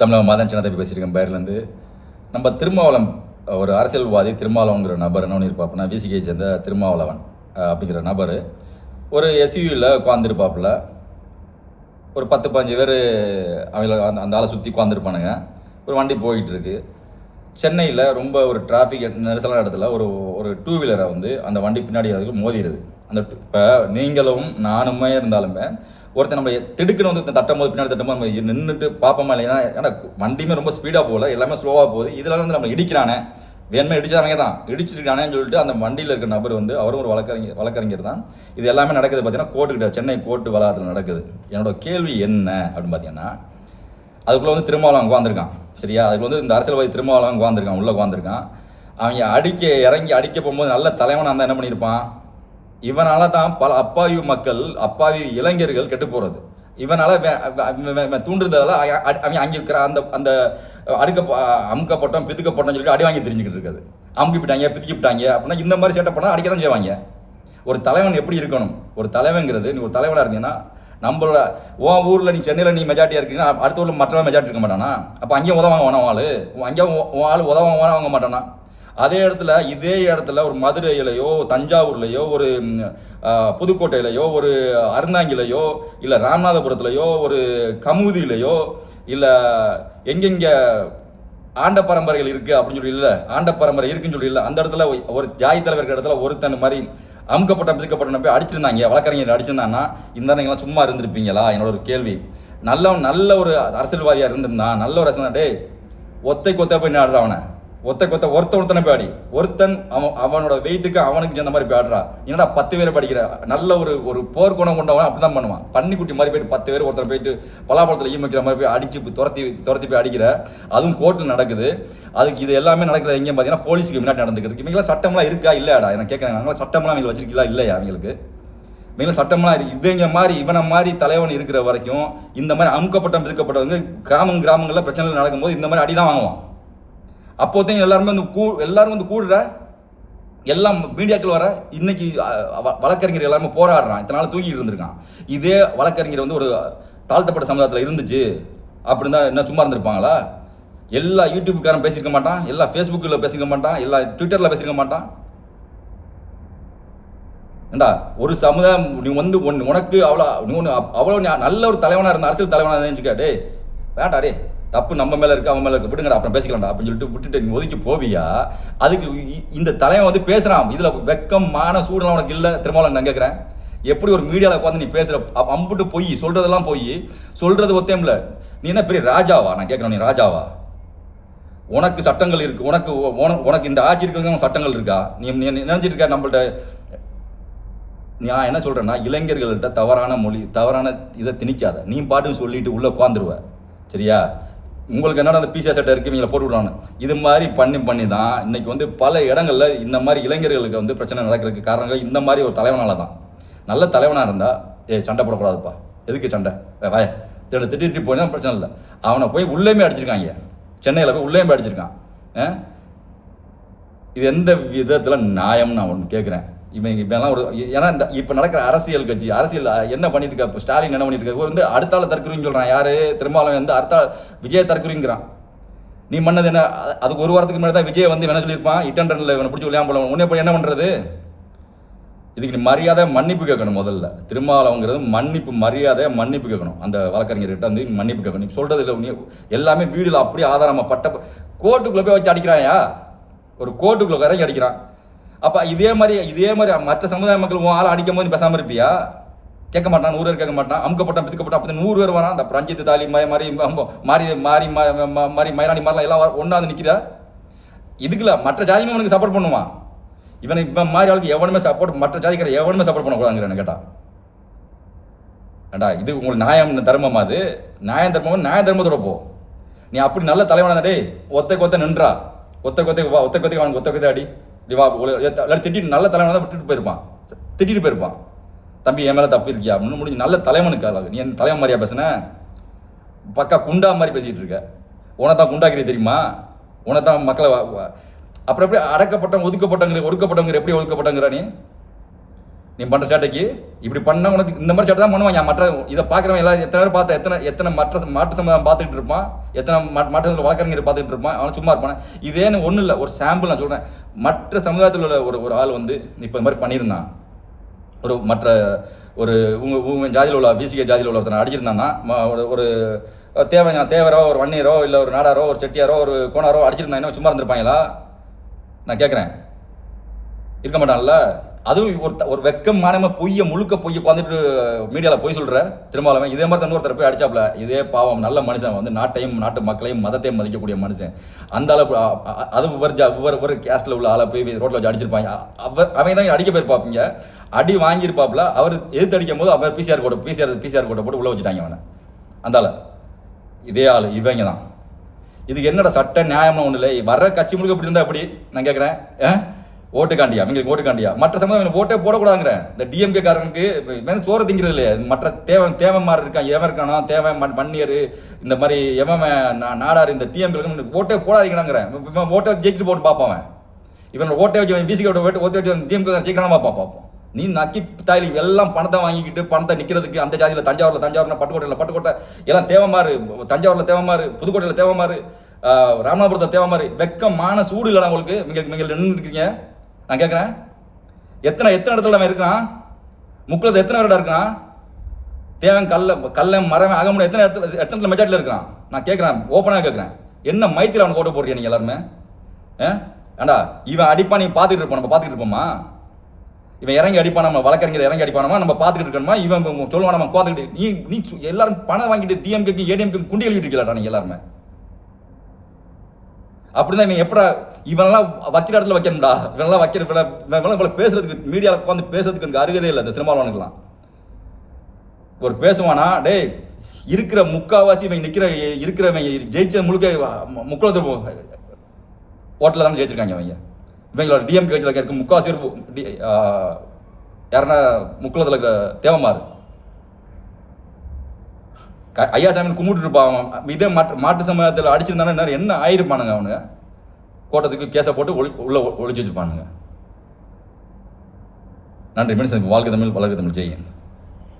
தமிழக மாதன் சின்னதம்பி பேசியிருக்கேன். பேர்லேருந்து நம்ம திருமாவளம் ஒரு அரசியல்வாதி திருமாவளவங்கிற நபர் என்ன பண்ணியிருப்பாப்புனா விசிகை சேர்ந்த திருமாவளவன் அப்படிங்கிற நபர் ஒரு எஸ்யூவில் உட்காந்துருப்பாப்புல ஒரு பத்து பதினஞ்சு பேர் அவங்கள அந்த அந்த ஆளை சுற்றி உட்காந்துருப்பானுங்க ஒரு வண்டி போயிட்டு இருக்கு சென்னையில் ரொம்ப ஒரு டிராஃபிக் நெரிசலான இடத்துல ஒரு ஒரு டூ வீலரை வந்து அந்த வண்டி பின்னாடி அதுக்கு மோதிடுது அந்த இப்போ நீங்களும் நானுமே இருந்தாலுமே ஒருத்தர் நம்ம திடுக்குன்னு வந்து தட்டும் போது பின்னாடி தட்டும் போது நம்ம நின்றுட்டு பார்ப்போமா இல்லையா ஏன்னா வண்டியுமே ரொம்ப ஸ்பீடாக போகல எல்லாமே ஸ்லோவாக போகுது. இதெல்லாம் வந்து நம்ம இடிக்கிறானே. வேணுமே இடிச்சவங்க தான். இடிச்சிருக்கானேன்னு சொல்லிட்டு அந்த வண்டியில் இருக்க நபர் வந்து அவரும் ஒரு வழக்கறிஞர் வழக்கறிஞர் தான். இது எல்லாமே நடக்குது பார்த்தீங்கன்னா கோர்ட்டுக்கிட்ட சென்னை கோர்ட்டு வளாகத்தில் நடக்குது. என்னோட கேள்வி என்ன அப்படின்னு பார்த்தீங்கன்னா அதுக்குள்ளே வந்து திருமாவளவன் உட்காந்துருக்கான் சரியா? அதுக்கு வந்து இந்த அரசியல்வாதி திருமாவளவன் உட்காந்துருக்கான் உள்ளே உட்காந்துருக்கான் அவங்க அடிக்க இறங்கி அடிக்க போகும்போது நல்ல தலைவனாக இருந்தால் என்ன பண்ணியிருப்பான்? இவனால தான் பல அப்பாவி மக்கள் அப்பாவி இளைஞர்கள் கெட்டு போகிறது இவனால் வே- தூண்டுறதால அ- அவன் அங்கே இருக்கிற அந்த அந்த அடுக்க அமுக்கப்பட்டோம் பிதுக்கப்பட்டோம்னு சொல்லிட்டு அடி வாங்கி தெரிஞ்சுக்கிட்டு இருக்காது. அமுக்கிவிட்டாங்க பிதுக்கிவிட்டாங்க அப்படின்னா இந்த மாதிரி சேட்டை பண்ணால் அடிக்க தான் செய்வாங்க. ஒரு தலைவன் எப்படி இருக்கணும்? ஒரு தலைவங்கிறது நீ ஒரு தலைவனாக இருந்தீங்கன்னா நம்மளோட உன் ஊரில் நீ சென்னையில் நீ மெஜாரிட்டியாக இருக்கீங்கன்னா அடுத்த ஊரில் மற்றவன் மெஜாரிட்டி இருக்க மாட்டானா? அப்போ அங்கேயும் உதவாங்க வேணாம் ஆள். அங்கேயும் உன் ஆள் உதவாங்க வேணாம் வாங்க மாட்டானா? அதே இடத்துல இதே இடத்துல ஒரு மதுரையிலையோ தஞ்சாவூர்லையோ ஒரு புதுக்கோட்டையிலையோ ஒரு அருந்தாங்கிலையோ இல்லை ராமநாதபுரத்துலையோ ஒரு கமுதியிலையோ இல்லை எங்கெங்கே ஆண்ட பரம்பரைகள் இருக்குது அப்படின்னு சொல்லி இல்லை ஆண்ட பரம்பரை இருக்குன்னு சொல்லி இல்லை அந்த இடத்துல ஒரு ஜாய் தலைவர் இருக்கிற இடத்துல ஒருத்தன் மாதிரி அமுக்கப்பட்ட மிதிக்கப்பட்ட போய் அடிச்சிருந்தாங்க வழக்கறிஞர் அடிச்சிருந்தாங்கன்னா இந்த நீங்களாம் சும்மா இருந்திருப்பீங்களா? என்னோட ஒரு கேள்வி. நல்ல நல்ல ஒரு அரசியல்வாதியாக இருந்திருந்தான் நல்ல ஒரு அரசு டேய் ஒத்தை ஒத்த போய் ஆடுறா அவனை. ஒத்த கொத்த ஒருத்த ஒருத்தனை பாடி. ஒருத்தன் அவன் அவனோட வெயிட்டுக்கு அவனுக்கு சேர்ந்த மாதிரி பாடுறா. என்னடா பத்து பேர் படிக்கிற? நல்ல ஒரு ஒரு போர்க்குணம் கொண்டவன் அப்படி தான் பண்ணுவான். பன்னிக்குட்டி மாதிரி போயிட்டு பத்து பேர் ஒருத்தன் போயிட்டு பலாப்பழத்தில் ஈமிக்கிற மாதிரி போய் அடிச்சு துரத்தி துரத்தி போய் அடிக்கிற. அதுவும் கோர்ட்டில் நடக்குது. அதுக்கு இது எல்லாமே நடக்கிறது எங்கேயும் பார்த்தீங்கன்னா போலீஸுக்கு முன்னாடி நடந்துக்கிட்டு இவங்களாம் சட்டம்லாம் இருக்கா? இல்லையாடா. எனக்கு கேட்குறாங்க அவங்களாம் சட்டம்லாம் அவங்க வச்சிருக்கீங்களா? இல்லையா அவங்களுக்கு மேலும் சட்டம்லாம் இருக்கு. இவங்க மாதிரி இவனை மாதிரி தலைவன் இருக்கிற வரைக்கும் இந்த மாதிரி அமுக்கப்பட்ட பிதுக்கப்பட்டவங்க கிராமம் கிராமங்களில் பிரச்சனைகள் நடக்கும்போது இந்த மாதிரி அடி தான் வாங்குவான். அப்போதையும் எல்லாருமே வந்து கூ எல்லாரும் வந்து கூடுற எல்லாம் மீடியாக்கள் வர இன்னைக்கு வழக்கறிஞர் எல்லாருமே போராடுறான். இத்தனை நாள் தூக்கிட்டு இருந்திருக்கான். இதே வழக்கறிஞர் வந்து ஒரு தாழ்த்தப்பட்ட சமுதாயத்தில் இருந்துச்சு. அப்படின்னு தான் என்ன சும்மா இருந்திருப்பாங்களா? எல்லா யூடியூப்காரன் பேசியிருக்க மாட்டான் எல்லா ஃபேஸ்புக்கில் பேசியிருக்க மாட்டான் எல்லா ட்விட்டரில் பேசியிருக்க மாட்டான். ஏண்டா ஒரு சமுதாயம் நீ வந்து ஒன்று உனக்கு அவ்வளோ நீ ஒன்று அவ்வளோ நல்ல ஒரு தலைவனாக இருந்த அரசியல் தலைவனாக இருந்துச்சுக்கா டே வேண்டா டே தப்பு நம்ம மேலே இருக்கு அவன் மேலே இருக்கு. விடுங்கடா அப்புறம் பேசிக்கலாம்டா அப்படின்னு சொல்லிட்டு விட்டுட்டு நீ ஒதுக்கி போவியா? அதுக்கு இந்த தலைவன் வந்து பேசுகிறான் இதில் வெக்கம் மான சூடெல்லாம் உனக்கு இல்லை. திருமாவளவன் நான் கேட்குறேன் எப்படி ஒரு மீடியாவில் உட்காந்து நீ பேசுகிற அம்புட்டு பொய் சொல்கிறதெல்லாம் போய் சொல்கிறது ஒத்தையும் இல்லை. நீ என்ன பெரிய ராஜாவா? நான் கேட்குறேன் நீ ராஜாவா? உனக்கு சட்டங்கள் இருக்கு உனக்கு உனக்கு இந்த ஆட்சி இருக்கிறது சட்டங்கள் இருக்கா? நீ நீ நினைச்சிட்டு இருக்க நம்மள்ட்ட? நான் என்ன சொல்கிறேன்னா இளைஞர்கள்ட்ட தவறான மொழி தவறான இதை திணிக்காத. நீ பாட்டுன்னு சொல்லிட்டு உள்ளே உட்காந்துருவ சரியா? உங்களுக்கு என்னடா அந்த பிசிஆர் சட்டை இருக்குது இவங்களை போட்டு விடுறாங்க இது மாதிரி பண்ணி பண்ணி தான் இன்றைக்கி வந்து பல இடங்களில் இந்த மாதிரி இளைஞர்களுக்கு வந்து பிரச்சனை நடக்கிறதுக்கு காரணங்கள் இந்த மாதிரி ஒரு தலைவனால் தான் நல்ல தலைவனாக இருந்தால் ஏ சண்டை போடக்கூடாதுப்பா. எதுக்கு சண்டை? ஏ, வாய. திட்டு திட்டி போனால் பிரச்சனை இல்லை. அவனை போய் உள்ளேயுமே அடிச்சிருக்காங்க சென்னையில் போய் உள்ளேயுமே அடிச்சிருக்கான். ஆ? இது எந்த விதத்தில் நியாயம்னு நான் ஒன்று கேட்குறேன் இவன் இப்பெல்லாம் ஒரு ஏன்னா இந்த இப்போ நடக்கிற அரசியல் கட்சி அரசியல் என்ன பண்ணிட்டு இருக்கா இப்போ ஸ்டாலின் என்ன பண்ணிட்டு இருக்காரு ஒரு வந்து அடுத்தால தற்கொலைன்னு சொல்கிறான் யாரு? திருமாவளவன் வந்து அடுத்த விஜய தற்கொலைங்கிறான். நீ பண்ணது என்ன? அது- அதுக்கு ஒரு வாரத்துக்கு முன்னாடி தான் விஜய் வந்து என்ன சொல்லியிருப்பான். இட்டன் ரன்ல இவனை பிடிச்சி விளையாட போல உன்னை போய் என்ன பண்ணுறது இதுக்கு நீ மரியாதை மன்னிப்பு கேட்கணும் முதல்ல. திருமாவளவங்கிறது மன்னிப்பு மரியாதை மன்னிப்பு கேட்கணும். அந்த வழக்கறிஞர்கிட்ட வந்து நீ மன்னிப்பு கேட்கணும். நீ சொல்கிறது இல்லை நீ எல்லாமே வீடியோவில் அப்படியே ஆதாரமாக பட்ட கோர்ட்டுக்குள்ளே போய் வச்சு அடிக்கிறாயா? ஒரு கோர்ட்டுக்குள்ளே இறங்கி அடிக்கிறான். அப்போ இதே மாதிரி இதே மாதிரி மற்ற சமுதாய மக்கள் உன் ஆளை அடிக்கும் போது பேசாமல் இருப்பியா? கேட்க மாட்டான் நூறு பேர் கேட்க மாட்டான் அமுக்கப்பட்டான் பிதுக்கப்பட்டான் அப்போ நூறு பேர் வரான். அந்த பிரஞ்சித் தாலி மாதிரி மாதிரி மாறி மாறி ம- மாறி மயிராணி மாதிரிலாம் எல்லாம் ஒன்றாந்து நிற்கிறா இதுக்குல மற்ற ஜாதியுமே உனக்கு சப்போர்ட் பண்ணுவான். இவனை இவன் மாதிரி ஆளுக்கு எவனுமே சப்போர்ட் மற்ற ஜாதிக்கிற எவனுமே சப்போர்ட் பண்ணக்கூடாதுங்கிற கேட்டா ஏண்டா இது உங்களுக்கு நியாயம் தர்மமா அது. நியாயம் தர்மம் நியாய தர்மத்தோட போ. நீ அப்படி நல்ல தலைவனா டேய் ஒத்த கொத்த நின்றா. ஒத்த கொத்த வா ஒத்த கொத்தை அவனுக்கு ஒத்த கொத்தை அடி நீ எல்லாரும் திட்டிட்டு நல்ல தலைவனை தான் விட்டுட்டு போயிருப்பான். திட்டிட்டு போயிருப்பான். தம்பி என் மேலே தப்பு இருக்கியா அப்படின்னு முடிஞ்சு நல்ல தலைவனுக்கு ஆளு. நீ என் தலைவன் மாதிரியா பேசுன? பக்கா குண்டா மாதிரி பேசிக்கிட்டு இருக்க. உன தான் குண்டாக்கிறீ தெரியுமா? உன தான் மக்களை அப்புறம் எப்படி அடக்கப்பட்டவங்க ஒதுக்கப்பட்டவங்க ஒடுக்கப்பட்டவங்க எப்படி ஒதுக்கப்பட்டவங்கிற நீ? நீ பண்ணுற சேட்டைக்கு இப்படி பண்ண உனக்கு இந்த மாதிரி சேட்டை தான் பண்ணுவாங்க மற்ற இதை பார்க்குறவன் எல்லாம் எத்தனை பேர் பார்த்தா எத்தனை எத்தனை மற்ற மாற்று சமுதாயம் பார்த்துக்கிட்டு இருப்பான். எத்தனை மா- மாட்டு சமுதாயம் வழக்கறிஞர் பார்த்துக்கிட்டு இருப்பான். அவன் சும்மா இருப்பான். இதேன்னு ஒன்றும் இல்லை. ஒரு சாம்பிள் நான் சொல்கிறேன் மற்ற சமுதாயத்தில் உள்ள ஒரு ஒரு ஆள் வந்து இப்போ இந்த மாதிரி பண்ணியிருந்தான். ஒரு மற்ற ஒரு உங்க உங்க ஜாதியில் உள்ள பிசிகே ஜாதியில் உள்ள ஒருத்தனை அடிச்சிருந்தான்னா ஒரு ஒரு தேவை தேவரோ ஒரு வன்னியரோ இல்லை ஒரு நாடாரோ ஒரு செட்டியாரோ ஒரு கோணாரோ அடிச்சிருந்தாங்கன்னா சும்மா இருந்திருப்பாங்களா? நான் கேட்குறேன் இருக்க மாட்டான்ல? அதுவும் ஒரு ஒரு வெக்கம் பொய்ய முழுக்க பொய்ய உட்காந்துட்டு மீடியாவில் பொய் சொல்கிற திருமாவளவன் இதே மாதிரி தான் போய் அடிச்சாப்ல இதே பாவம் நல்ல மனுஷன் வந்து நாட்டையும் நாட்டு மக்களையும் மதத்தையும் மதிக்கக்கூடிய மனுஷன். அந்த அளவு அது ஒவ்வொரு ஜா ஒவ்வொரு ஒரு கேஸ்டில் உள்ள ஆளை போய் ரோட்டில் வச்சு அடிச்சிருப்பாங்க. அவர் அவங்க தான் அடிக்க போயிருப்பாப்பீங்க. அடி வாங்கியிருப்பாப்புல. அவர் எதிர்த்து அடிக்கும் போது அவர் பிசிஆர் கோட்டை பிசிஆர் பிசிஆர் கோட்டை போட்டு உள்ளே வச்சுட்டாங்க அவனை அந்தால இதே ஆள் இவங்க தான். இதுக்கு என்னடா சட்ட நியாயம்னு ஒன்றும் இல்லை. வர கட்சி முழுக்க இப்படி இருந்தால் எப்படி? நான் கேட்குறேன் ஓட்டுக்காண்டியா? அவங்களுக்கு ஓட்டுக்காண்டியா? மற்ற சமயம் ஓட்டே போடக்கூடாதுங்கிறேன். இந்த டிஎம்கே காரனுக்கு மேலே சோறு திங்கிறது இல்லையா. மற்ற தேவை தேவை மாதிரி இருக்கான். எவன் இருக்கானோ தேவை மண் மண்ணியர் இந்த மாதிரி எவன் நா- நாடார் இந்த டிஎம்கே ஓட்டே போடாதீங்கிறாங்கிறேன் இவன் ஓட்டை ஜெயிச்சுட்டு போட்டு பார்ப்பான் இவன் ஓட்டை வச்சு பிசிக்கு ஓட்டு ஓட்டு வச்சு டிஎம்கே ஜெயிக்கிறான் பார்ப்பான் பார்ப்போம் நீ நக்கி தாயலி எல்லாம் பணத்தை வாங்கிக்கிட்டு பணத்தை நிற்கிறதுக்கு அந்த ஜாதியில் தஞ்சாவூரில் தஞ்சாவூர்னா பட்டுக்கோட்டையில் பட்டுக்கோட்டை எல்லாம் தேவமாறு தஞ்சாவூரில் தேவமாறு புதுக்கோட்டையில் தேவமாறு ஆஹ், ராமநாதபுரத்தில் வெக்கம் வெக்கமான சூடு இல்லைடா உங்களுக்கு. நீங்கள் நீங்கள் நின்று இருக்கீங்க. நான் கேட்குறேன் எத்தனை எத்தனை இடத்துல அவன் இருக்கான்? முக்குளத்து எத்தனை வருடம் இருக்கான்? தேவன் கல்ல கல்ல மரம் அகமுடி எத்தனை இடத்துல எத்தனை இடத்துல மெஜாரிட்டியில் இருக்கான்? நான் கேட்குறேன் ஓப்பனாக கேட்குறேன் என்ன மைத்தில் அவனுக்கு ஓட்டு போடுறீங்க நீங்கள் எல்லாருமே? ஆ? ஏண்டா இவன் அடிப்பான் நீ பார்த்துக்கிட்டு இருப்போம் நம்ம பார்த்துக்கிட்டு இருப்போமா? இவன் இறங்கி அடிப்பான் நம்ம வழக்கறிஞர் இறங்கி அடிப்பானமா நம்ம பார்த்துக்கிட்டு இருக்கணுமா? இவன் சொல்லுவான் நம்ம பார்த்துக்கிட்டு நீ நீ எல்லாரும் பணம் வாங்கிட்டு டிஎம்கேக்கு ஏடிஎம்க்கு குண்டி எழுதிட்டு இருக்கலடா நீ எல்லாருமே? அப்படிதான் இவன் எப்படா இவனெல்லாம் வைக்கிற இடத்துல வைக்கணும்டா. இவனெல்லாம் வைக்கிற இவனெல்லாம் இவ்வளோ பேசுறதுக்கு மீடியாவில் உட்காந்து பேசுறதுக்கு எனக்கு அருகதே இல்லை இந்த திருமாவளவனுக்குலாம் ஒரு பேசுவானா டேய் இருக்கிற முக்காவாசி இவன் நிற்கிற இருக்கிறவன் ஜெயிச்ச முழுக்க முக்குளத்து ஓட்டில் தானே ஜெயிச்சிருக்காங்க அவங்க இவங்களோட டிஎம் கட்சியில் இருக்க முக்காவாசி யாருன்னா முக்குளத்தில் இருக்கிற தேவமாறு க- ஐயா சாமி கும்பிட்டு இருப்பான். அவன். இதே மாட்டு மாட்டு சமயத்தில் அடிச்சிருந்தானே நேரம் என்ன ஆயிருப்பானுங்க அவனுங்க? கோட்டத்துக்கு கேஸை போட்டு ஒளி உள்ளே ஒழிச்சு வச்சுப்பானுங்க நன்றி மனுஷனுக்கு வாழ்க்கை தமிழ் வளர்க்க தமிழ். ஜெயன்